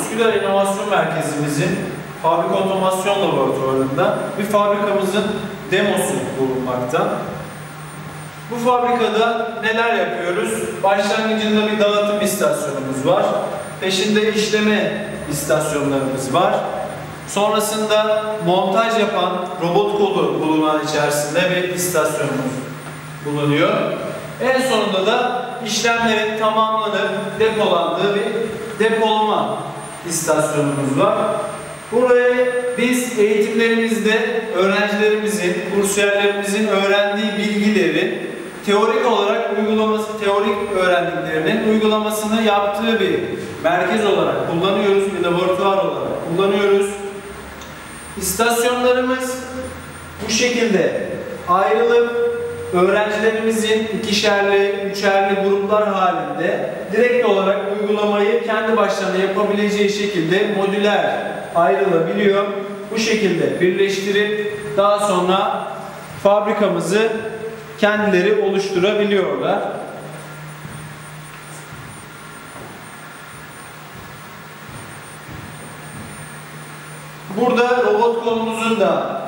Üsküdar İnovasyon Merkezimizin fabrika otomasyon laboratuvarında bir fabrikamızın demosu bulunmakta. Bu fabrikada neler yapıyoruz? Başlangıcında bir dağıtım istasyonumuz var. Peşinde işleme istasyonlarımız var. Sonrasında montaj yapan robot kolu bulunan içerisinde bir istasyonumuz bulunuyor. En sonunda da işlemlerin tamamlanıp depolandığı bir depolama istasyonumuz var. Buraya biz eğitimlerimizde öğrencilerimizin, kursiyerlerimizin öğrendiği bilgileri teorik olarak uygulaması, teorik öğrendiklerinin uygulamasını yaptığı bir merkez olarak kullanıyoruz, bir laboratuvar olarak kullanıyoruz. İstasyonlarımız bu şekilde ayrılıp öğrencilerimizin ikişerli, üçerli gruplar halinde direkt olarak uygulamayı kendi başlarına yapabileceği şekilde modüler ayrılabiliyor. Bu şekilde birleştirip daha sonra fabrikamızı kendileri oluşturabiliyorlar. Burada robot kolumuzun da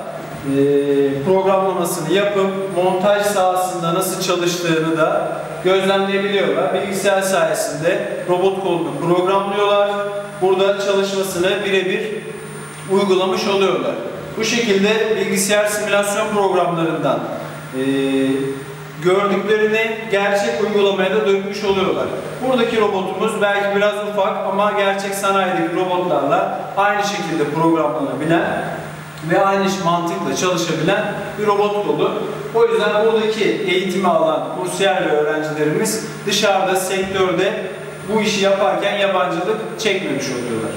programlamasını yapıp montaj sahasında nasıl çalıştığını da gözlemleyebiliyorlar. Bilgisayar sayesinde robot kolunu programlıyorlar. Burada çalışmasını birebir uygulamış oluyorlar. Bu şekilde bilgisayar simülasyon programlarından e, gördüklerini gerçek uygulamaya da dökmüş oluyorlar. Buradaki robotumuz belki biraz ufak ama gerçek sanayideki robotlarla aynı şekilde programlanabilen ve aynı mantıkla çalışabilen bir robot kolu. O yüzden buradaki eğitimi alan kursiyer ve öğrencilerimiz dışarıda, sektörde bu işi yaparken yabancılık çekmemiş oluyorlar.